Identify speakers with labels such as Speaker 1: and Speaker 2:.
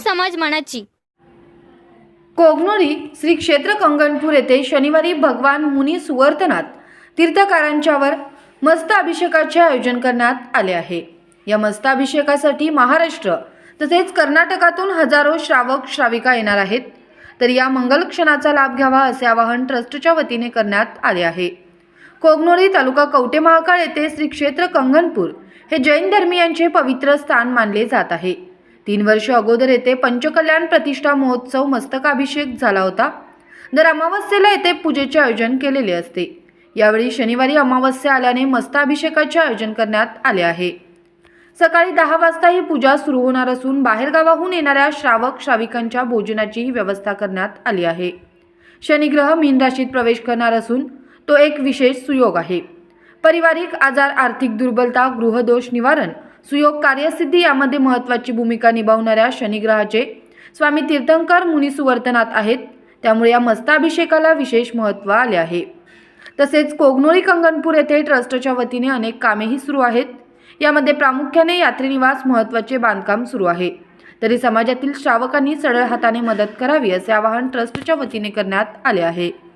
Speaker 1: समाज मनाची.
Speaker 2: कोगनोळी श्री क्षेत्र कंगणपूर येथे शनिवारी भगवान मुनी सुवर्तनाथ तीर्थकारांच्यावर मस्त अभिषेकाचे आयोजन करण्यात आले आहे. या मस्ताभिषेकासाठी महाराष्ट्र तसेच कर्नाटकातून हजारो श्रावक श्राविका येणार आहेत. तर या मंगल क्षणाचा लाभ घ्यावा असे आवाहन ट्रस्टच्या वतीने करण्यात आले आहे. कोगनोळी तालुका कवटे महाकाळ येथे श्री क्षेत्र कंगनपूर हे जैन धर्मियांचे पवित्र स्थान मानले जात आहे. तीन वर्ष अगोदर येथे पंचकल्याण प्रतिष्ठा महोत्सव मस्तकाभिषेक झाला होता. दर अमावस्येला येथे पूजेचे आयोजन केलेले असते. यावेळी शनिवारी अमावस्या आल्याने मस्ताभिषेकाचे आयोजन करण्यात आले आहे. सकाळी दहा वाजता ही पूजा सुरू होणार असून बाहेरगावाहून येणाऱ्या श्रावक श्राविकांच्या भोजनाचीही व्यवस्था करण्यात आली आहे. शनिग्रह मीन राशीत प्रवेश करणार असून तो एक विशेष सुयोग आहे. पारिवारिक आजार आर्थिक दुर्बलता गृहदोष निवारण सुयोग कार्यसिद्धी यामध्ये महत्त्वाची भूमिका निभावणाऱ्या शनिग्रहाचे स्वामी तीर्थंकर मुनी सुवर्तनात आहेत. त्यामुळे या मस्ताभिषेकाला विशेष महत्त्व आले आहे. तसेच कोगनोळी कंगनपूर येथे ट्रस्टच्या वतीने अनेक कामेही सुरू आहेत. यामध्ये प्रामुख्याने यात्रीनिवास महत्त्वाचे बांधकाम सुरू आहे. तरी समाजातील श्रावकांनी सरळ हाताने मदत करावी असे आवाहन ट्रस्टच्या वतीने करण्यात आले आहे.